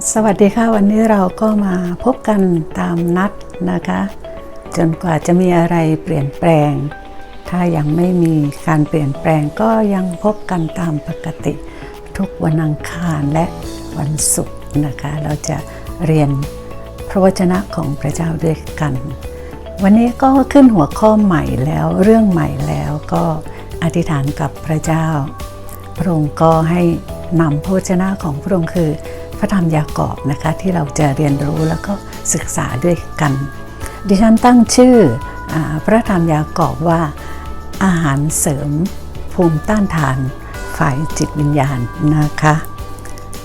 สวัสดีค่ะ วันนี้เราก็มาพบกันตามนัดนะคะ จนกว่าจะมีอะไรเปลี่ยนแปลง ถ้ายังไม่มีการเปลี่ยนแปลงก็ยังพบกันตามปกติ ทุกวันอังคารและวันศุกร์นะคะ เราจะเรียนพระวจนะของพระเจ้าด้วยกัน วันนี้ก็ขึ้นหัวข้อใหม่แล้วเรื่องใหม่แล้วก็อธิษฐานกับพระเจ้า พระองค์ก็ให้นำพระวจนะของพระองค์คือ พระธรรมยากอบนะคะที่เราจะเรียนรู้แล้วก็ศึกษาด้วยกัน ดิฉันตั้งชื่ออพระธรรมยากอบว่าอาหารเสริมภูมิต้านทานฝ่ายจิตวิญญาณนะคะ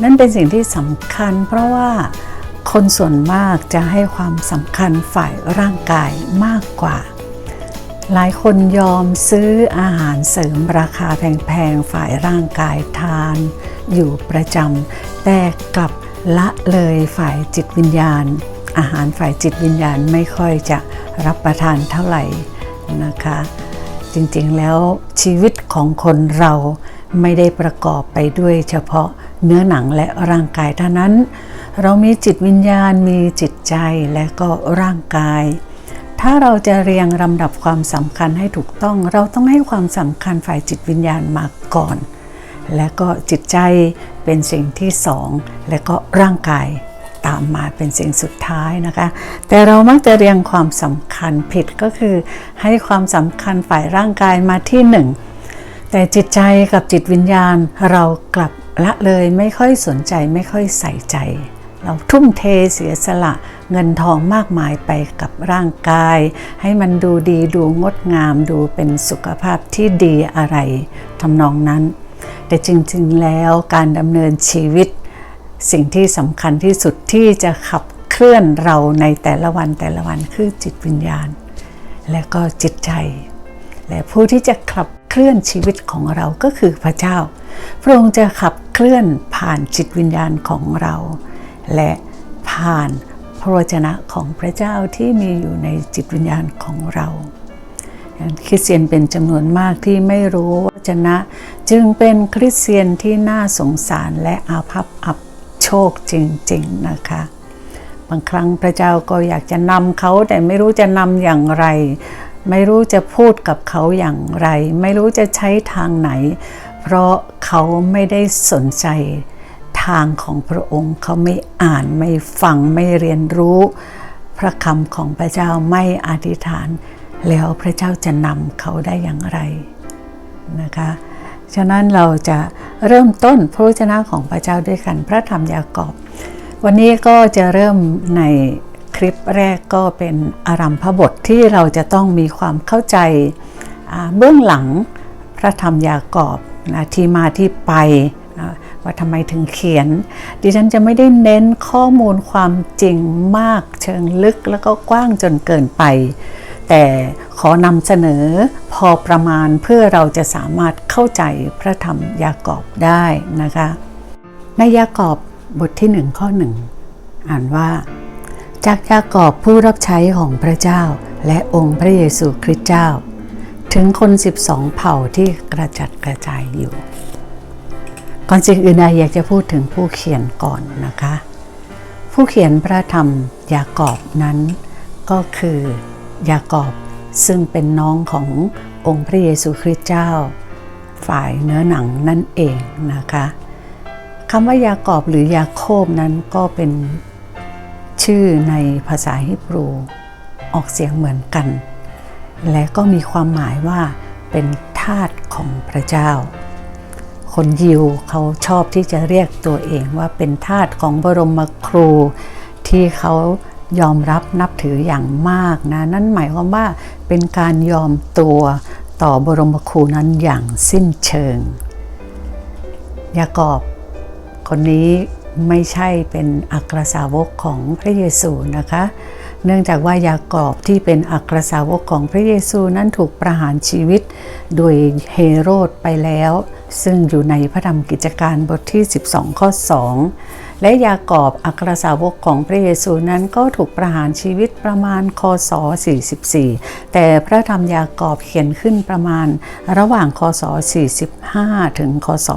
นั่นเป็นสิ่งที่สำคัญเพราะว่าคนส่วนมากจะให้ความสำคัญฝ่ายร่างกายมากกว่า หลายคนยอมซื้ออาหารเสริมราคาแพงๆ ฝ่ายร่างกายทาน อยู่ประจำแต่กลับละเลยฝ่ายจิตวิญญาณ อาหารฝ่ายจิตวิญญาณไม่ค่อยจะรับประทานเท่าไหร่นะคะ จริงๆแล้วชีวิตของคนเราไม่ได้ประกอบไปด้วยเฉพาะเนื้อหนังและร่างกายเท่านั้น เรามีจิตวิญญาณมีจิตใจและก็ร่างกาย ถ้าเราจะเรียงลำดับความสำคัญให้ถูกต้อง เราต้องให้ความสำคัญฝ่ายจิตวิญญาณมาก่อน และก็จิตใจเป็นสิ่งที่สอง และก็ร่างกายตามมาเป็นสิ่งสุดท้ายนะคะ แต่เรามักจะเรียงความสำคัญผิดก็คือ ให้ความสำคัญฝ่ายร่างกายมาที่หนึ่งแต่จิตใจกับจิตวิญญาณเรากลับละเลยไม่ค่อยสนใจไม่ค่อยใส่ใจ เราทุ่มเทเสียสละเงินทองมากมายไปกับร่างกาย ให้มันดูดีดูงดงามดูเป็นสุขภาพที่ดีอะไรทำนองนั้น แต่จริงๆแล้วการดำเนินชีวิต สิ่งที่สำคัญที่สุดที่จะขับเคลื่อนเราในแต่ละวันแต่ละวันคือจิตวิญญาณ และก็จิตใจ และผู้ที่จะขับเคลื่อนชีวิตของเราก็คือพระเจ้า พระองค์จะขับเคลื่อนผ่านจิตวิญญาณของเรา และผ่านพระวจนะของพระเจ้าที่มีอยู่ในจิตวิญญาณของเราคริสเตียนเป็นจำนวนมากที่ไม่รู้วจนะ จึงเป็นคริสเตียนที่น่าสงสารและอาภัพอับโชคจริง ๆ นะคะบางครั้งพระเจ้าก็อยากจะนำเขาแต่ไม่รู้จะนำอย่างไร ไม่รู้จะพูดกับเขาอย่างไร ไม่รู้จะใช้ทางไหน เพราะเขาไม่ได้สนใจ ทางของพระองค์เขาไม่อ่านไม่ฟังไม่เรียนรู้ พระคำของพระเจ้าไม่อธิษฐาน แล้วพระเจ้าจะนำเขาได้อย่างไรนะคะฉะนั้นเราจะเริ่มต้นพระวจนะของพระเจ้าด้วยกันพระธรรมยากอบ วันนี้ก็จะเริ่มในคลิปแรกก็เป็นอารัมพบทที่เราจะต้องมีความเข้าใจเบื้องหลังพระธรรมยากอบนะที่มาที่ไปนะ ว่าทำไมถึงเขียน ดิฉันจะไม่ได้เน้นข้อมูลความจริงมากเชิงลึกแล้วก็กว้างจนเกินไป แต่ขอนำเสนอพอประมาณเพื่อเราจะสามารถเข้าใจพระธรรมยากอบได้นะคะ ในยากอบบทที่หนึ่งข้อหนึ่งอ่านว่า จากยากอบผู้รับใช้ของพระเจ้าและองค์พระเยซูคริสต์เจ้า ถึงคน 12 เผ่าที่กระจัดกระจายอยู่ ก่อนสิ่งอื่นใดอยากจะพูดถึงผู้เขียนก่อนนะคะ ผู้เขียนพระธรรมยากอบนั้นก็คือยากอบซึ่งเป็นน้องขององค์พระเยซูคริสต์เจ้า ฝ่ายเนื้อหนังนั่นเองนะคะคำว่ายากอบหรือยาโคบนั้นก็เป็นชื่อในภาษาฮิบรูออกเสียงเหมือนกัน และก็มีความหมายว่าเป็นทาสของพระเจ้า คนยิวเขาชอบที่จะเรียกตัวเองว่าเป็นทาสของบรมครูที่เขายอมรับนับถืออย่างมากนะ นั่นหมายความว่าเป็นการยอมตัวต่อบรมครูนั้นอย่างสิ้นเชิง ยากอบคนนี้ไม่ใช่เป็นอัครสาวกของพระเยซูนะคะ เนื่องจากว่ายากอบที่เป็นอัครสาวกของพระเยซูนั้นถูกประหารชีวิต โดยเฮโรดไปแล้ว ซึ่งอยู่ในพระธรรมกิจการบทที่ 12 ข้อ 2 และยากอบอัครสาวกของพระเยซูนั้นก็ถูกประหารชีวิตประมาณคศ 44 แต่พระธรรมยากอบเขียนขึ้นประมาณระหว่างคศ 45 ถึงคศ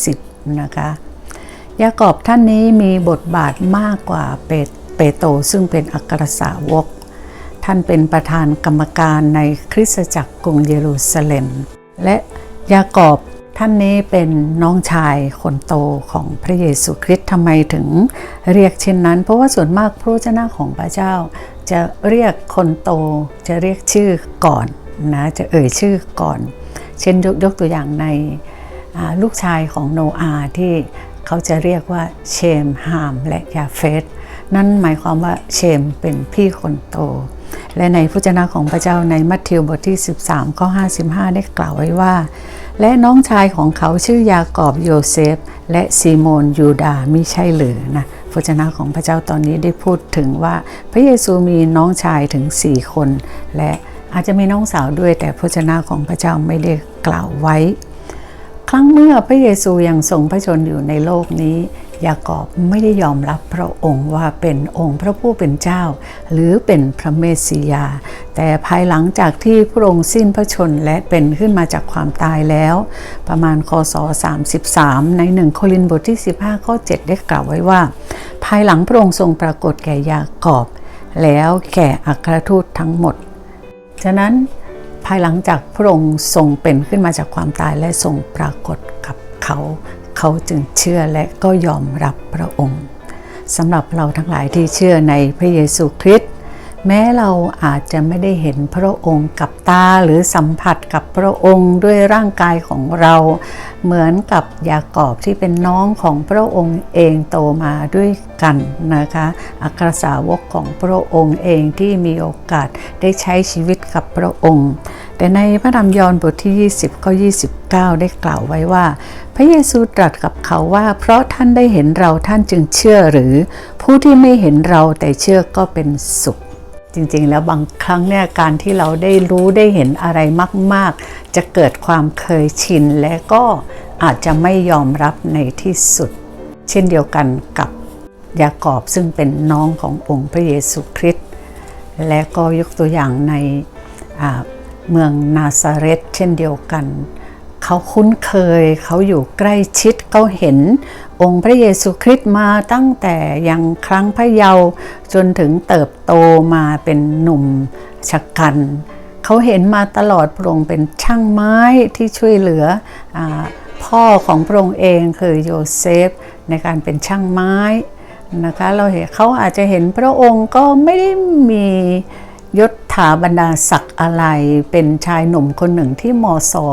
50 นะคะ ยากอบท่านนี้มีบทบาทมากกว่าเปเปโตรซึ่งเป็นอัครสาวก ท่านเป็นประธานกรรมการในคริสตจักรกรุงเยรูซาเล็ม และยากอบ ท่านนี้เป็นน้องชายคนโตของพระเยซูคริสต์ทำไมถึงเรียกเช่นนั้น เพราะว่าส่วนมากพระเจ้าของพระเจ้า จะเรียกคนโตจะเรียกชื่อก่อนนะจะเอ่ยชื่อก่อน เช่นยกยกตัวอย่างในลูกชายของโนอาห์ที่เขาจะเรียกว่าเชมฮามและยาเฟสนั่นหมายความว่าเชมเป็นพี่คนโต และในพระเจ้าของพระเจ้าในมัทธิวบทที่ 13ข้อ55 ได้กล่าวไว้ว่า และน้องชายของเขาชื่อยากอบโยเซฟ และซีโมนยูดามิใช่หรือนะพระเจ้าของพระเจ้าตอนนี้ได้พูดถึงว่าพระเยซูมีน้องชายถึง 4 คน และอาจจะมีน้องสาวด้วยแต่พระเจ้าของพระเจ้าไม่ได้กล่าวไว้ ครั้งเมื่อพระเยซูยังทรงพระชนอยู่ในโลกนี้ ยากอบไม่ได้ยอมรับพระองค์ว่าเป็นองค์พระผู้เป็นเจ้า หรือเป็นพระเมสสิยา แต่ภายหลังจากที่พระองค์สิ้นพระชนและเป็นขึ้นมาจากความตายแล้ว ประมาณคศ 33 ในหนึ่งโครินบทที่ 15 ข้อ 7 ได้กล่าวไว้ว่า ภายหลังพระองค์ทรงปรากฏแก่ยากอบ แล้วแก่อัครทูตทั้งหมด ฉะนั้นายหลังจากพระองค์ทรงเป็นขึ้นมาจากความตายและทรงปรากฏกับเขา เขาจึงเชื่อและก็ยอมรับพระองค์สำหรับเราทั้งหลายที่เชื่อในพระเยซูคริสต์ แม้เราอาจจะไม่ได้เห็นพระองค์กับตาหรือสัมผัสกับพระองค์ด้วยร่างกายของเรา เหมือนกับยากอบที่เป็นน้องของพระองค์เองโตมาด้วยกันนะคะอัครสาวกของพระองค์เองที่มีโอกาสได้ใช้ชีวิตกับพระองค์ แต่ในพระธรรมยอห์นบทที่ 20ข้อ29 ได้กล่าวไว้ว่า พระเยซูตรัสกับเขาว่า เพราะท่านได้เห็นเราท่านจึงเชื่อหรือ ผู้ที่ไม่เห็นเราแต่เชื่อก็เป็นสุข จริงๆ แล้วบางครั้งเนี่ยการที่เราได้รู้ได้เห็นอะไรมาก ๆ จะเกิดความเคยชินและก็อาจจะไม่ยอมรับในที่สุด เช่นเดียวกันกับยากอบซึ่งเป็นน้องขององค์พระเยซูคริสต์และก็ยกตัวอย่างในเมืองนาซาเรตเช่นเดียวกัน เขาคุ้นเคย เขาอยู่ใกล้ชิดเขาเห็น องค์พระเยซูคริสต์มาตั้งแต่ยังครั้งพระเยาว์จนถึงเติบโตมาเป็นหนุ่มชะกัน เขาเห็นมาตลอดพระองค์เป็นช่างไม้ที่ช่วยเหลืออพ่อของพระองค์เองคือโยเซฟในการเป็นช่างไม้นะคะเราเห็นเขาอาจจะเห็นพระองค์ก็ไม่ได้มียศถาบรรดาศักดิ์อะไรเป็นชายหนุ่มคนหนึ่งที่มอซอ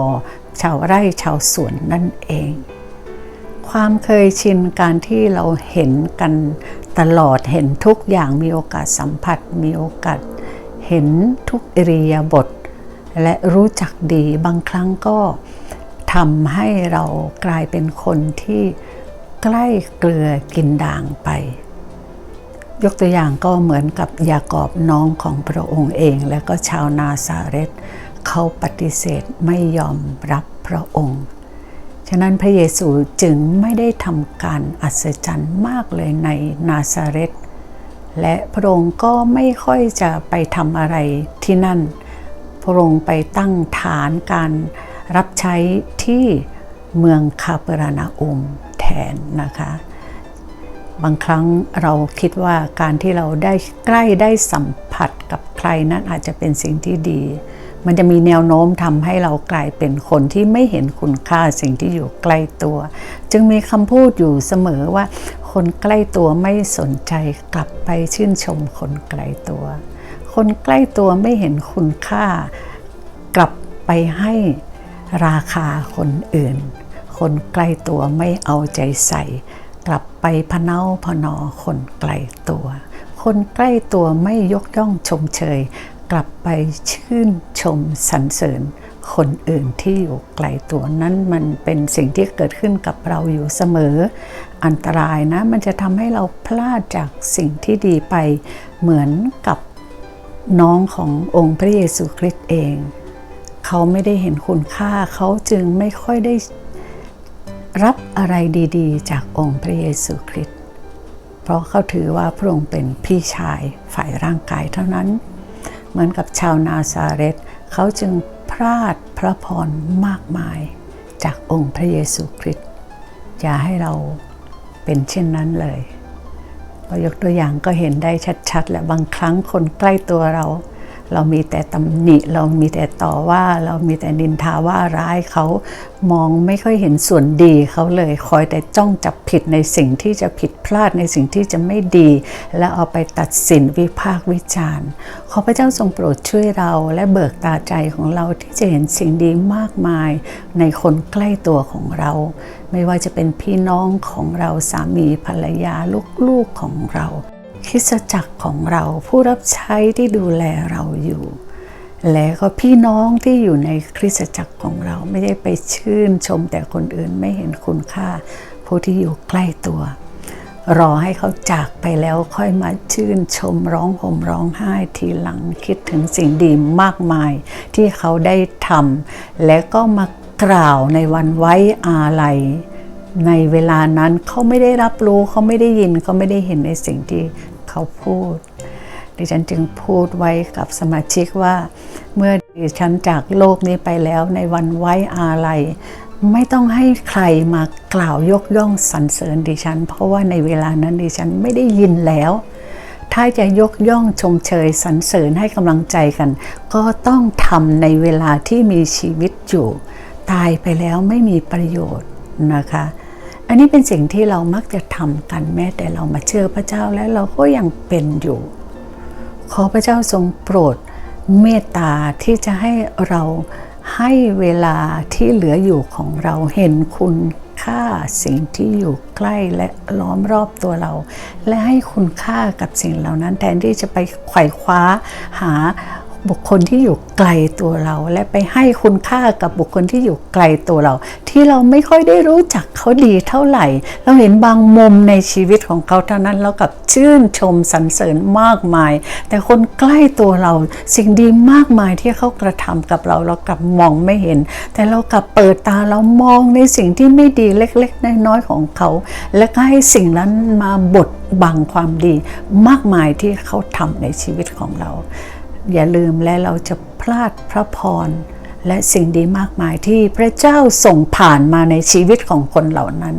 ชาวไร่ชาวสวนนั่นเอง ความเคยชินการที่เราเห็นกันตลอดเห็นทุกอย่างมีโอกาสสัมผัส มีโอกาสเห็นทุกอิริยาบถและรู้จักดีบางครั้งก็ทำให้เรากลายเป็นคนที่ใกล้เกลือกินด่างไป ยกตัวอย่างก็เหมือนกับยากอบน้องของพระองค์เอง และก็ชาวนาซาเรต เขาปฏิเสธไม่ยอมรับพระองค์ ฉะนั้นพระเยซูจึงไม่ได้ทำการอัศจรรย์มากเลยในนาซาเรตและพระองค์ก็ไม่ค่อยจะไปทำอะไรที่นั่น พระองค์ไปตั้งฐานการรับใช้ที่เมืองคาเปรานาอุมแทนนะคะ บางครั้งเราคิดว่าการที่เราได้ใกล้ได้สัมผัสกับใครนั้นอาจจะเป็นสิ่งที่ดี มันจะมีแนวโน้มทำให้เรากลายเป็นคนที่ไม่เห็นคุณค่าสิ่งที่อยู่ใกล้ตัว จึงมีคำพูดอยู่เสมอว่า คนใกล้ตัวไม่สนใจกลับไปชื่นชมคนไกลตัว คนใกล้ตัวไม่เห็นคุณค่า กลับไปให้ราคาคนอื่น คนใกล้ตัวไม่เอาใจใส่ กลับไปพเนาพนอคนไกลตัว คนใกล้ตัวไม่ยกย่องชมเชย กลับไปชื่นชมสรรเสริญคนอื่นที่อยู่ไกลตัวนั้นมันเป็นสิ่งที่เกิดขึ้นกับเราอยู่เสมอ อันตรายนะ มันจะทำให้เราพลาดจากสิ่งที่ดีไปเหมือนกับน้องขององค์พระเยซูคริสต์เอง เขาไม่ได้เห็นคุณค่าเขาจึงไม่ค่อยได้รับอะไรดีๆ จากองค์พระเยซูคริสต์เพราะเขาถือว่าพระองค์เป็นพี่ชายฝ่ายร่างกายเท่านั้น เหมือนกับชาวนาซาเรตเขาจึงพลาดพระพรมากมายจากองค์พระเยซูคริสต์อย่าให้เราเป็นเช่นนั้นเลยก็ยกตัวอย่างก็เห็นได้ชัดๆ และบางครั้งคนใกล้ตัวเรา เรามีแต่ตำหนิ เรามีแต่ต่อว่า เรามีแต่นินทาว่าร้ายเขามองไม่ค่อยเห็นส่วนดีเขาเลย คอยแต่จ้องจับผิดในสิ่งที่จะผิดพลาดในสิ่งที่จะไม่ดี แล้วเอาไปตัดสินวิพากษ์วิจารณ์ ขอพระเจ้าทรงโปรดช่วยเราและเบิกตาใจของเราที่จะเห็นสิ่งดีมากมาย ในคนใกล้ตัวของเรา ไม่ว่าจะเป็นพี่น้องของเราสามีภรรยาลูกๆของเรา คริสตจักรของเราผู้รับใช้ที่ดูแลเราอยู่ และก็พี่น้องที่อยู่ในคริสตจักรของเราไม่ได้ไปชื่นชมแต่คนอื่นไม่เห็นคุณค่า ผู้ที่อยู่ใกล้ตัว รอให้เขาจากไปแล้วค่อยมาชื่นชมร้องห่มร้องไห้ทีหลังคิดถึงสิ่งดีมากมาย ที่เขาได้ทำและก็มากล่าวในวันไว้อาลัยในเวลานั้นเขาไม่ได้รับรู้เขาไม่ได้ยินเขาไม่ได้เห็นในสิ่งที่ เขาพูด ดิฉันจึงพูดไว้กับสมาชิกว่า เมื่อดิฉันจากโลกนี้ไปแล้วในวันไว้อาลัยไม่ต้องให้ใครมากล่าวยกย่องสรรเสริญดิฉัน เพราะว่าในเวลานั้นดิฉันไม่ได้ยินแล้ว ถ้าจะยกย่องชมเชยสรรเสริญให้กำลังใจกัน ก็ต้องทำในเวลาที่มีชีวิตอยู่ ตายไปแล้วไม่มีประโยชน์นะคะ อันนี้เป็นสิ่งที่เรามักจะทำกันแม้แต่เรามาเชื่อพระเจ้าแล้วเราก็ยังเป็นอยู่ ขอพระเจ้าทรงโปรดเมตตาที่จะให้เราให้เวลาที่เหลืออยู่ของเราเห็นคุณค่าสิ่งที่อยู่ใกล้และล้อมรอบตัวเรา และให้คุณค่ากับสิ่งเหล่านั้นแทนที่จะไปไขว่คว้าหา บุคคลที่อยู่ไกลตัวเรา และไปให้คุณค่ากับบุคคลที่อยู่ไกลตัวเรา ที่เราไม่ค่อยได้รู้จักเขาดีเท่าไหร่ เราเห็นบางมุมในชีวิตของเขาเท่านั้นเรากับชื่นชมสรรเสริญมากมาย แต่คนใกล้ตัวเราสิ่งดีมากมายที่เขากระทำกับเราเรากลับมองไม่เห็น แต่เรากลับเปิดตาเรามองในสิ่งที่ไม่ดีเล็กๆน้อยๆของเขา และก็ให้สิ่งนั้นมาบดบังความดีมากมายที่เขาทำในชีวิตของเรา อย่าลืมและเราจะพลาดพระพร และสิ่งดีมากมายที่พระเจ้าส่งผ่านมาในชีวิตของคนเหล่านั้น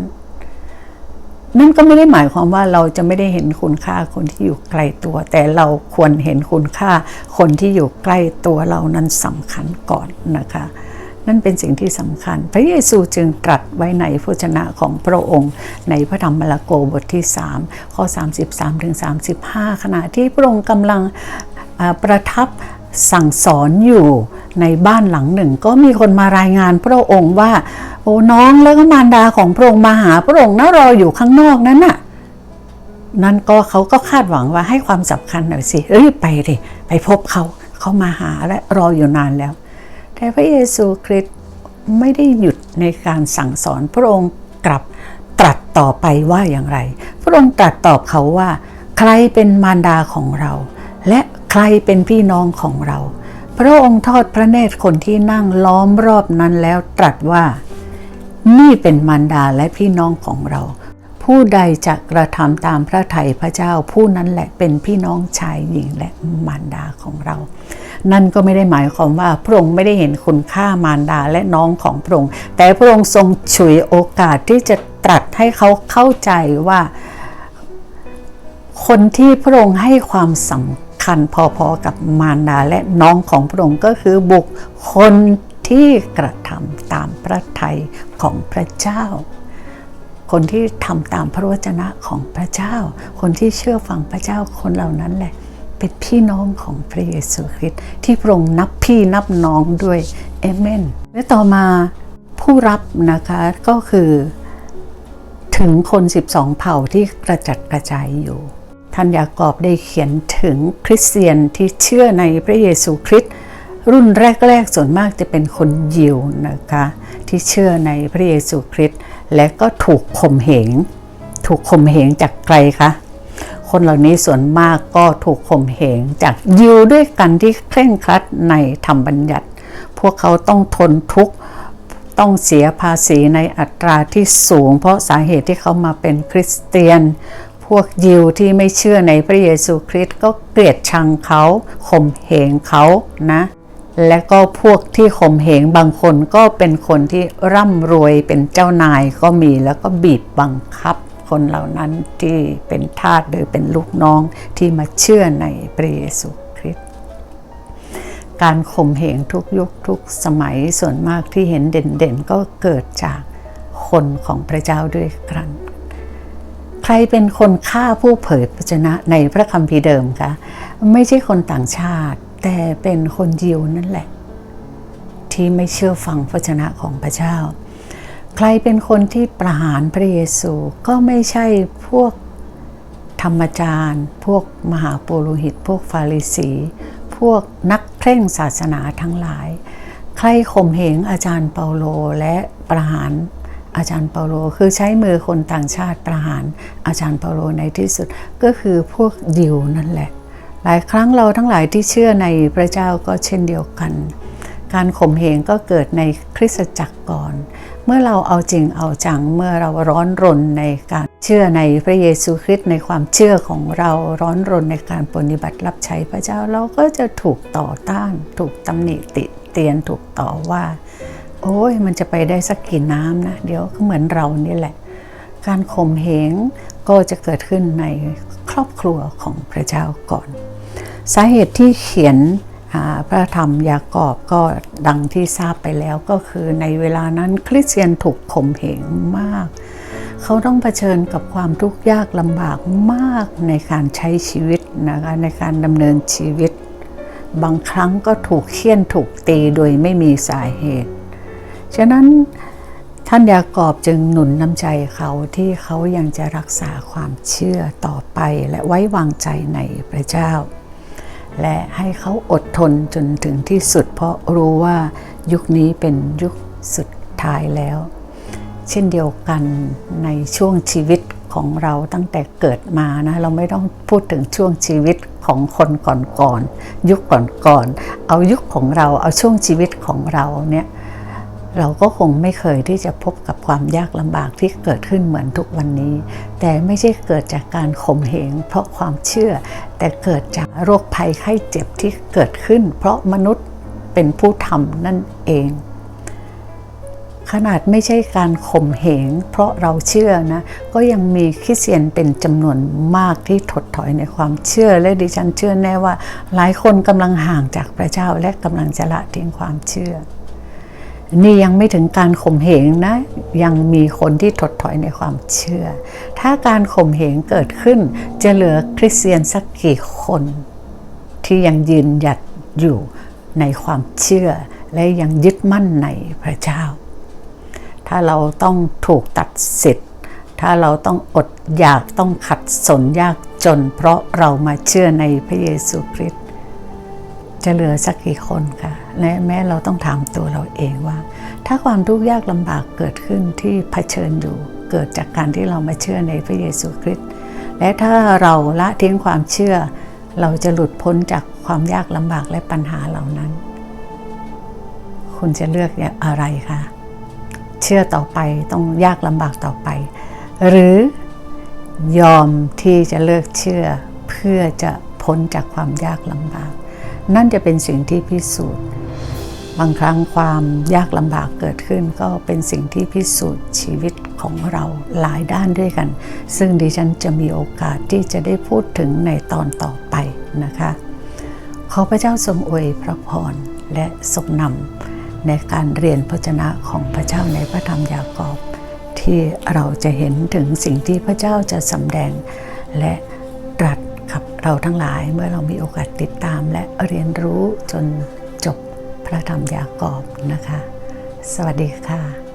นั่นก็ไม่ได้หมายความว่าเราจะไม่ได้เห็นคุณค่าคนที่อยู่ไกลตัว แต่เราควรเห็นคุณค่าคนที่อยู่ใกล้ตัวเรานั้นสำคัญก่อนนะคะนั่นเป็นสิ่งที่สำคัญ พระเยซูจึงตรัสไว้ในพระชนะของพระองค์ ในพระธรรมมาระโกบทที่ 3 ข้อ 33ถึง35 ขณะที่พระองค์กำลัง ประทับสั่งสอนอยู่ในบ้านหลังหนึ่ง ก็มีคนมารายงานพระองค์ว่า โอ้น้องแล้วก็มารดาของพระองค์มาหาพระองค์นะรออยู่ข้างนอกนั้นน่ะนั่นก็เขาก็คาดหวังว่าให้ความสำคัญหน่อยสิเอ้ยไปดิไปพบเขาเขามาหาและรออยู่นานแล้ว แต่พระเยซูคริสต์ไม่ได้หยุดในการสั่งสอนพระองค์กลับตรัสต่อไปว่าอย่างไร พระองค์ตรัสตอบเขาว่า ใครเป็นมารดาของเรา และ ใครเป็นพี่น้องของเรา พระองค์ทอดพระเนตรคนที่นั่งล้อมรอบนั้นแล้วตรัสว่า นี่เป็นมารดาและพี่น้องของเรา ผู้ใดจะกระทำตามพระทัยพระเจ้าผู้นั้นแหละเป็นพี่น้องชายหญิงและมารดาของเรา นั่นก็ไม่ได้หมายความว่าพระองค์ไม่ได้เห็นคุณค่ามารดาและน้องของพระองค์ แต่พระองค์ทรงฉวยโอกาสที่จะตรัสให้เขาเข้าใจว่าคนที่พระองค์ให้ความสำ คัญพอๆกับมารดาและน้องของพระองค์ก็คือบุคคลที่กระทำตามพระทัยของพระเจ้า คนที่ทำตามพระวจนะของพระเจ้า คนที่เชื่อฟังพระเจ้าคนเหล่านั้นแหละ เป็นพี่น้องของพระเยซูคริสต์ที่พระองค์นับพี่นับน้องด้วยเอเมนและต่อมาผู้รับนะคะก็คือถึงคน 12 เผ่าที่กระจัดกระจายอยู่ ท่านยากอบได้เขียนถึงคริสเตียนที่เชื่อในพระเยซูคริสต์รุ่นแรก ๆ ส่วนมากจะเป็นคนยิวนะคะที่เชื่อในพระเยซูคริสต์และก็ถูกข่มเหง ถูกข่มเหงจากใครคะคนเหล่านี้ส่วนมากก็ถูกข่มเหงจากยิวด้วยกันที่เคร่งครัดในธรรมบัญญัติ พวกเขาต้องทนทุกข์ต้องเสียภาษีในอัตราที่สูง เพราะสาเหตุที่เขามาเป็นคริสเตียน พวกยิวที่ไม่เชื่อในพระเยซูคริสต์ก็เกลียดชังเขาข่มเหงเขานะ และก็พวกที่ข่มเหงบางคนก็เป็นคนที่ร่ำรวยเป็นเจ้านายก็มีแล้วก็บีบบังคับ คนเหล่านั้นที่เป็นทาสหรือเป็นลูกน้องที่มาเชื่อในพระเยซูคริสต์การข่มเหงทุกยุคทุกสมัยส่วนมากที่เห็นเด่นๆ ก็เกิดจากคนของพระเจ้าด้วยกัน รเป็นคนฆ่าผู้เผยพระชนะในพระคัมภีร์เดิมคะไม่ใช่คนต่างชาติ แต่เป็นคนยิวนั่นแหละ ที่ไม่เชื่อฟังพระชนะของพระเจ้า ใครเป็นคนที่ประหารพระเยซูก็ไม่ใช่พวกธรรมจารย์ พวกมหาปุโรหิต พวกฟาริสี พวกนักเคร่งศาสนาทั้งหลาย ใครข่มเหงอาจารย์เปาโลและประหาร อาจารย์เปาโลคือใช้มือคนต่างชาติประหารอาจารย์เปาโลในที่สุดก็คือพวกยิวนั่นแหละ หลายครั้งเราทั้งหลายที่เชื่อในพระเจ้าก็เช่นเดียวกัน การข่มเหงก็เกิดในคริสตจักรก่อน เมื่อเราเอาจริงเอาจังเมื่อเราร้อนรนในการเชื่อในพระเยซูคริสต์ในความเชื่อของเราร้อนรนในการปฏิบัติรับใช้พระเจ้าเราก็จะถูกต่อต้าน ถูกตำหนิติเตียนถูกต่อว่า โอ้ยมันจะไปได้สักกี่น้ำนะ เดี๋ยวก็เหมือนเรานี่แหละ การข่มเหงก็จะเกิดขึ้นในครอบครัวของพระเจ้าก่อน สาเหตุที่เขียนพระธรรมยากอบก็ดังที่ทราบไปแล้วก็คือในเวลานั้นคริสเตียนถูกข่มเหงมาก เขาต้องเผชิญกับความทุกข์ยากลำบากมากในการใช้ชีวิตนะคะในการดำเนินชีวิต บางครั้งก็ถูกเคี่ยนถูกตีโดยไม่มีสาเหตุ ฉะนั้นท่านยากอบจึงหนุนน้ำใจเขาที่เขายังจะรักษาความเชื่อต่อไปและไว้วางใจในพระเจ้า และให้เขาอดทนจนถึงที่สุด เพราะรู้ว่ายุคนี้เป็นยุคสุดท้ายแล้ว เช่นเดียวกันในช่วงชีวิตของเราตั้งแต่เกิดมานะเราไม่ต้องพูดถึงช่วงชีวิตของคนก่อนๆยุคก่อนๆเอายุคของเราเอาช่วงชีวิตของเราเนี่ย เราก็คงไม่เคยที่จะพบกับความยากลำบากที่เกิดขึ้นเหมือนทุกวันนี้ แต่ไม่ใช่เกิดจากการข่มเหงเพราะความเชื่อ แต่เกิดจากโรคภัยไข้เจ็บที่เกิดขึ้น เพราะมนุษย์เป็นผู้ทำนั่นเอง ขนาดไม่ใช่การข่มเหงเพราะเราเชื่อนะ ก็ยังมีคริสเตียนเป็นจำนวนมากที่ถดถอยในความเชื่อ และดิฉันเชื่อแน่ว่า หลายคนกำลังห่างจากพระเจ้าและกำลังจะละทิ้งความเชื่อ นี่ยังไม่ถึงการข่มเหงนะ ยังมีคนที่ถดถอยในความเชื่อ ถ้าการข่มเหงเกิดขึ้น จะเหลือคริสเตียนสักกี่คน ที่ยังยืนหยัดอยู่ในความเชื่อ และยังยึดมั่นในพระเจ้า ถ้าเราต้องถูกตัดสิทธิ์ ถ้าเราต้องอดอยากต้องขัดสนยากจน เพราะเรามาเชื่อในพระเยซูคริสต์ จะเหลือสักกี่คนคะและแม้เราต้องถามตัวเราเองว่า ถ้าความทุกข์ยากลำบากเกิดขึ้นที่เผชิญอยู่ เกิดจากการที่เรามาเชื่อในพระเยซูคริสต์และถ้าเราละทิ้งความเชื่อ เราจะหลุดพ้นจากความยากลำบากและปัญหาเหล่านั้น คุณจะเลือกอะไรคะเชื่อต่อไปต้องยากลำบากต่อไป หรือยอมที่จะเลิกเชื่อเพื่อจะพ้นจากความยากลำบาก นั่นจะเป็นสิ่งที่พิสูจน์ บางครั้งความยากลำบากเกิดขึ้น ก็เป็นสิ่งที่พิสูจน์ชีวิตของเราหลายด้านด้วยกัน ซึ่งดิฉันจะมีโอกาสที่จะได้พูดถึงในตอนต่อไปนะคะ ขอพระเจ้าทรงอวยพระพรและทรงนำในการเรียนพระชนะของพระเจ้าในพระธรรมยากอบที่เราจะเห็นถึงสิ่งที่พระเจ้าจะสำแดงและตรัส เราทั้งหลายเมื่อเรามีโอกาสติดตามและเรียนรู้จนจบพระธรรมยากอบนะคะ สวัสดีค่ะ